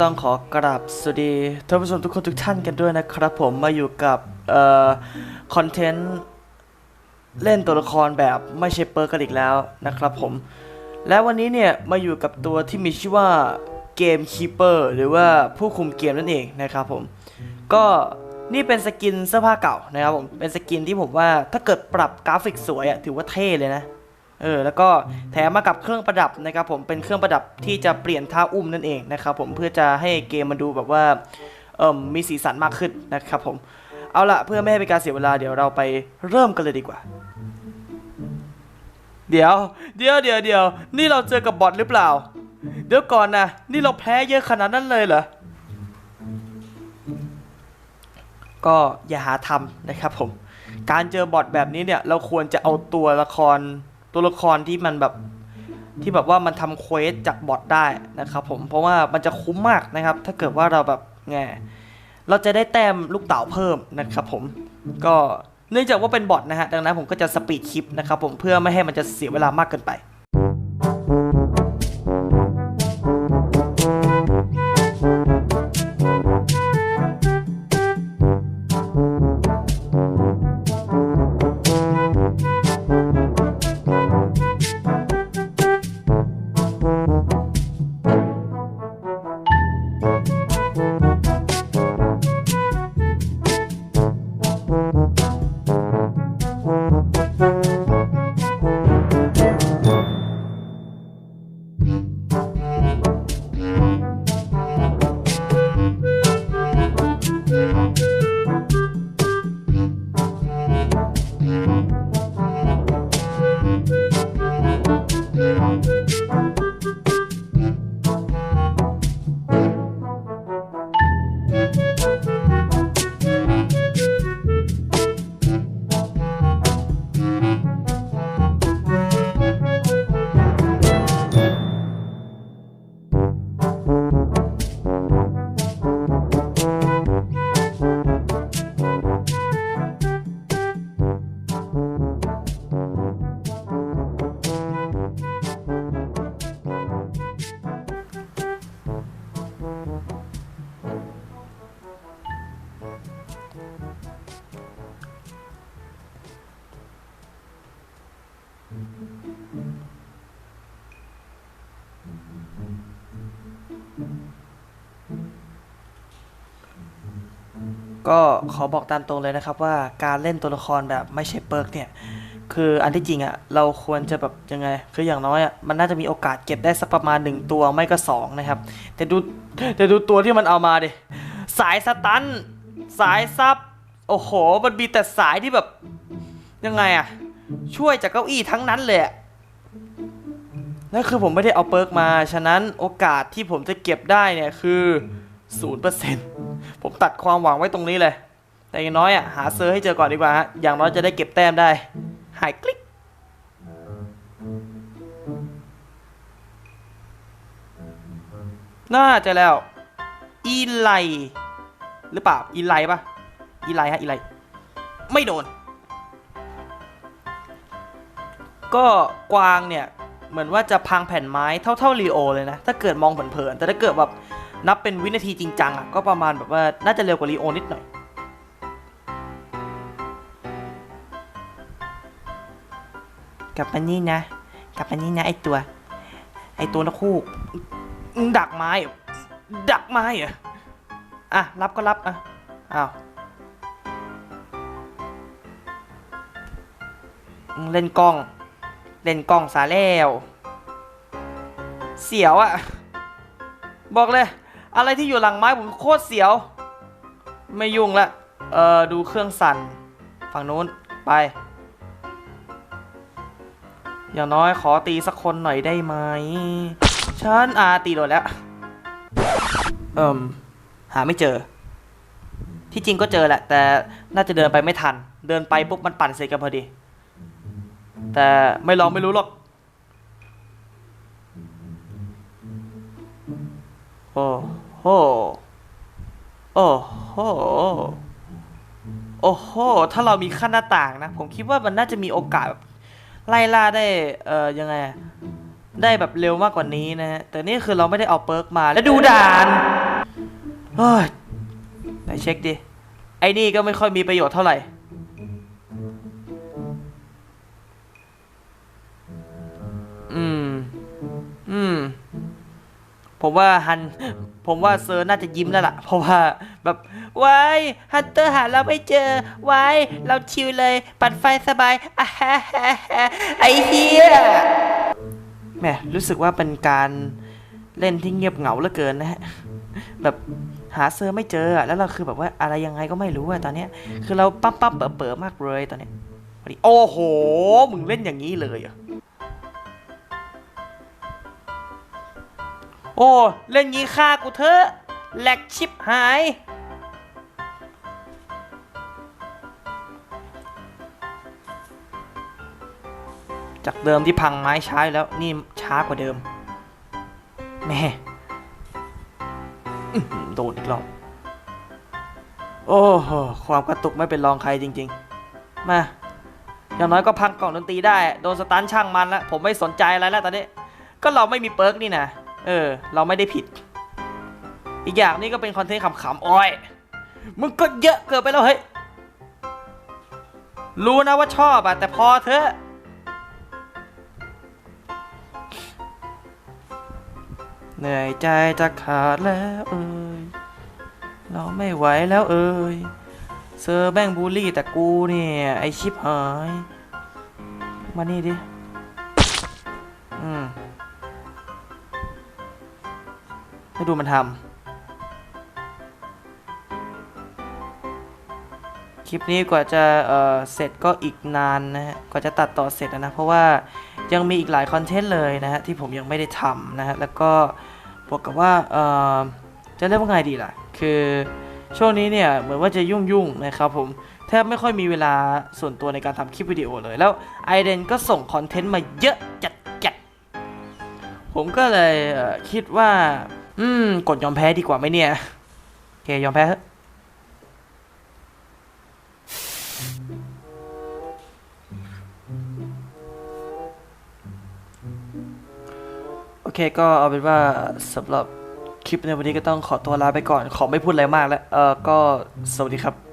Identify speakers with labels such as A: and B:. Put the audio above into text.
A: ต้องขอกราบสวัสดีท่านผู้ชมทุกคนทุกท่านกันด้วยนะครับผมมาอยู่กับเอ่อคอนเทนต์เล่นตัวละครแบบไม่ใช่เปิร์กันอีกแล้วนะครับผม และวันนี้เนี่ยมาอยู่กับตัวที่มีชื่อว่าเกมคีเปอร์หรือว่าผู้คุมเกมนั่นเองนะครับผม ก็นี่เป็นสกินเสื้อผ้าเก่านะครับผมเป็นสกินที่ผมว่าถ้าเกิดปรับกราฟิกสวยอะถือว่าเท่เลยนะ เออแล้วก็แถมมากับเครื่องประดับนะครับผมเป็นเครื่องประดับที่จะเปลี่ยนท่าอุ้มนั่นเองนะครับผมเพื่อจะให้เกมมันดูแบบว่าเอ่มมีสีสันมากขึ้นนะครับผมเอาละเพื่อไม่ให้เป็นการเสียเวลาเดี๋ยวเราไปเริ่มกันเลยดีกว่า เดี๋ยว เดี๋ยวเดี๋ยวเดี๋ยวนี่เราเจอกับบอทหรือเปล่า เดี๋ยวก่อนนะนี่เราแพ้เยอะขนาดนั้นเลยเหรอก็อย่าหาทำนะครับผมการเจอบอทแบบนี้เนี่ยเราควรจะเอาตัวละคร ตัวละครที่มันแบบที่แบบว่ามันทำเควสจากบอทได้นะครับผมเพราะว่ามันจะคุ้มมากนะครับ ถ้าเกิดว่าเราแบบไงเราจะได้แต้มลูกเต๋าเพิ่มนะครับผมก็เนื่องจากว่าเป็นบอทนะฮะดังนั้นผมก็จะสปีดคลิปนะครับผมเพื่อไม่ให้มันจะเสียเวลามากเกินไป ก็ขอบอกตามตรงเลยนะครับว่าการเล่นตัวละครแบบไม่ใช่เปิร์กเนี่ย คืออันที่จริงอะ่ะเราควรจะแบบยังไง คืออย่างน้อยอะ่ะมันน่าจะมีโอกาสเก็บได้สักประมาณหนึ่งตัวไม่ก็สองนะครับ แต่ดูแต่ดูตัวที่มันเอามาดิสายสตันสายซับโอ้โห มันมีแต่สายที่แบบยังไงอะ่ะ ช่วยจากเก้าอี้ทั้งนั้นเลยนั่นคือผมไม่ได้เอาเปิร์กมา ฉะนั้นโอกาสที่ผมจะเก็บได้เนี่ยคือศูนย์เปอร์เซ็นต์ผมตัดความหวังไว้ตรงนี้เลย แต่อย่างน้อยอะหาเซอร์ให้เจอก่อนดีกว่าฮะ อย่างน้อยจะได้เก็บแต้มได้ หายคลิก น่าจะแล้ว อีไลหรือเปล่า อีไลปะอีไลฮะ อีไล ไม่โดน ก็กวางเนี่ยเหมือนว่าจะพังแผ่นไม้เท่าๆลีโอเลยนะ ถ้าเกิดมองเผินๆแต่ถ้าเกิดแบบนับเป็นวินาทีจริงจังอะก็ประมาณแบบว่าน่าจะเร็วกว่าลีโอนิดหน่อยกลับมานี่นะ กลับมานี่นะไอตัว ไอตัวนกคู่ดักไม้ ดักไม้เหรออะรับก็รับอะอ้าวเล่นกล้อง เล่นกล้องสาแล้ว เสียวอะบอกเลย อะไรที่อยู่หลังไม้ผมโคตรเสียว ไม่ยุ่งละ เออดูเครื่องสั่น ฝั่งนู้นไป อย่างน้อยขอตีสักคนหน่อยได้ไหม ฉันอาตีโดนแล้ว เอิมหาไม่เจอ ที่จริงก็เจอแหละ แต่น่าจะเดินไปไม่ทัน เดินไปปุ๊บมันปั่นเสร็จกันพอดี แต่ไม่ลองไม่รู้หรอก โอ้โห โอ้โห โอ้โห ถ้าเรามีขั้นหน้าต่างนะ ผมคิดว่ามันน่าจะมีโอกาสแบบไล่ล่าได้ เอ่อ ยังไง ได้แบบเร็วมากกว่านี้นะฮะ แต่นี่คือเราไม่ได้เอาเปิร์กมา แล้วดูด่านเฮ้ยไหนเช็คดิ ไอ้นี่ก็ไม่ค่อยมีประโยชน์เท่าไหร่ อืม ผมว่าฮัน ผมว่าเซอร์น่าจะยิ้มแล้วล่ะ เพราะว่าแบบวายฮันเตอร์หาเราไม่เจอวายเราชิวเลย ปัดไฟสบายอะฮะฮะฮะไอเฮียแหมรู้สึกว่าเป็นการเล่นที่เงียบเหงาเหลือเกินนะฮะ แบบหาเซอร์ไม่เจออะแล้วเราคือแบบว่าอะไรยังไงก็ไม่รู้อะตอนเนี้ย คือเราปั๊บปั๊บเป๋อเป๋อมากเลยตอนเนี้ยโอ้โห มึงเล่นอย่างนี้เลยเหรอ โอ้ เล่นงี้ฆ่ากูเถอะแหลกชิปหาย จากเดิมที่พังไม้ใช้แล้วนี่ช้ากว่าเดิมแม่โดนอีกรอบโอ้โหความกระตุกไม่เป็นรองใครจริง ๆ มา อย่างน้อยก็พังกล่องดนตรีได้ โดนสตันช่างมันแล้วผมไม่สนใจอะไรแล้วตอนนี้ ก็เราไม่มีเปิร์กนี่นะ เออ เราไม่ได้ผิด อีกอย่างนี่ก็เป็นคอนเทนต์ขำๆอ้อย มึงก็เยอะเกินไปแล้วเฮ้ย รู้นะว่าชอบอะแต่พอเถอะเหนื่อยใจจะขาดแล้วเอ้ย เราไม่ไหวแล้วเอ้ย เซอร์แบงบูลลี่แต่กูเนี่ย ไอชิปหาย มานี่ดิ อืม ให้ดูมันทำคลิปนี้กว่าจะเอ่อเสร็จก็อีกนานนะฮะกว่าจะตัดต่อเสร็จนะ เพราะว่ายังมีอีกหลายคอนเทนต์เลยนะฮะที่ผมยังไม่ได้ทำนะฮะแล้วก็บวกกับว่าเอ่อจะเรียกว่าไงดีล่ะ คือช่วงนี้เนี่ยเหมือนว่าจะยุ่งๆนะครับผมแทบไม่ค่อยมีเวลาส่วนตัวในการทำคลิปวิดีโอเลย แล้วไอเดนก็ส่งคอนเทนต์มาเยอะจัดจัดผมก็เลยเคิดว่า อืม กดยอมแพ้ดีกว่าไหมเนี่ย โอเค ยอมแพ้เถอะโอเค ก็เอาเป็นว่าสำหรับคลิปในวันนี้ก็ต้องขอตัวลาไปก่อน ขอไม่พูดอะไรมากแล้ว เออก็สวัสดีครับ